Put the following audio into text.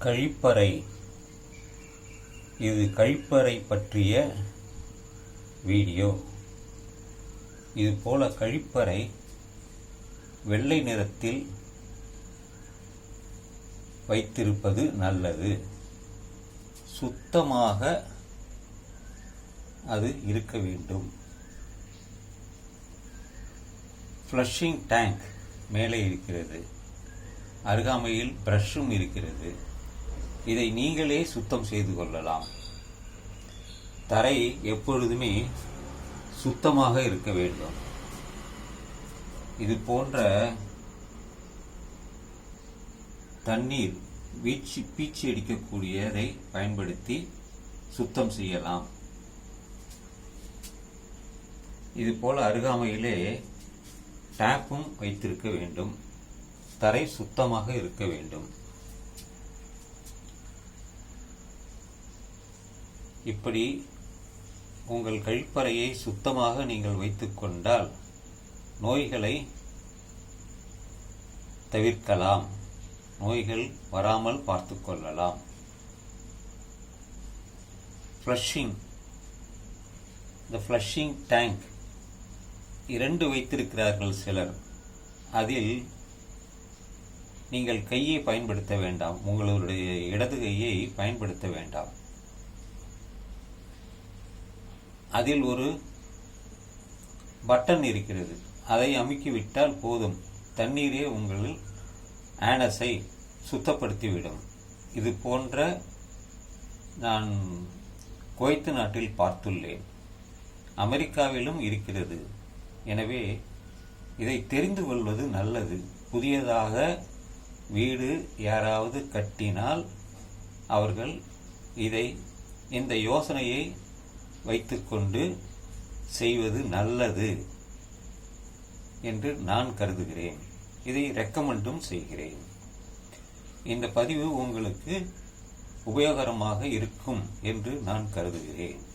கழிப்பறை இது கழிப்பறை பற்றிய வீடியோ. இது போல கழிப்பறை வெள்ளை நிறத்தில் வைத்திருப்பது நல்லது. சுத்தமாக அது இருக்க வேண்டும். ஃப்ளஷிங் டேங்க் மேலே இருக்கிறது. அருகாமையில் ப்ரஷ்ஷும் இருக்கிறது. இதை நீங்களே சுத்தம் செய்து கொள்ளலாம். தரை எப்பொழுதுமே சுத்தமாக இருக்க வேண்டும். இது போன்ற தண்ணீர் வீச்சு பீச்சு அடிக்கக்கூடியதை பயன்படுத்தி சுத்தம் செய்யலாம். இதுபோல் அருகாமையிலே டேப்பும் வைத்திருக்க வேண்டும். தரை சுத்தமாக இருக்க வேண்டும். இப்படி உங்கள் கழிப்பறையை சுத்தமாக நீங்கள் வைத்துக்கொண்டால் நோய்களை தவிர்க்கலாம். நோய்கள் வராமல் பார்த்துக்கொள்ளலாம் ஃப்ளஷிங் இந்த ஃப்ளஷிங் டேங்க் இரண்டு வைத்திருக்கிறார்கள் சிலர். அதில் நீங்கள் கையை பயன்படுத்த வேண்டாம். உங்களுடைய இடது கையை பயன்படுத்த வேண்டாம். அதில் ஒரு பட்டன் இருக்கிறது. அதை அமுக்கிவிட்டால் போதும். தண்ணீரே உங்கள் ஆனஸை சுத்தப்படுத்திவிடும். இது போன்ற நான் குவைத்து நாட்டில் பார்த்துள்ளேன். அமெரிக்காவிலும் இருக்கிறது. எனவே இதை தெரிந்து கொள்வது நல்லது. புதியதாக வீடு யாராவது கட்டினால் அவர்கள் இதை இந்த யோசனையை வைத்துக்கொண்டு செய்வது நல்லது என்று நான் கருதுகிறேன். இதை ரெக்கமெண்டும் செய்கிறேன். இந்த பதிவு உங்களுக்கு உபயோகரமாக இருக்கும் என்று நான் கருதுகிறேன்.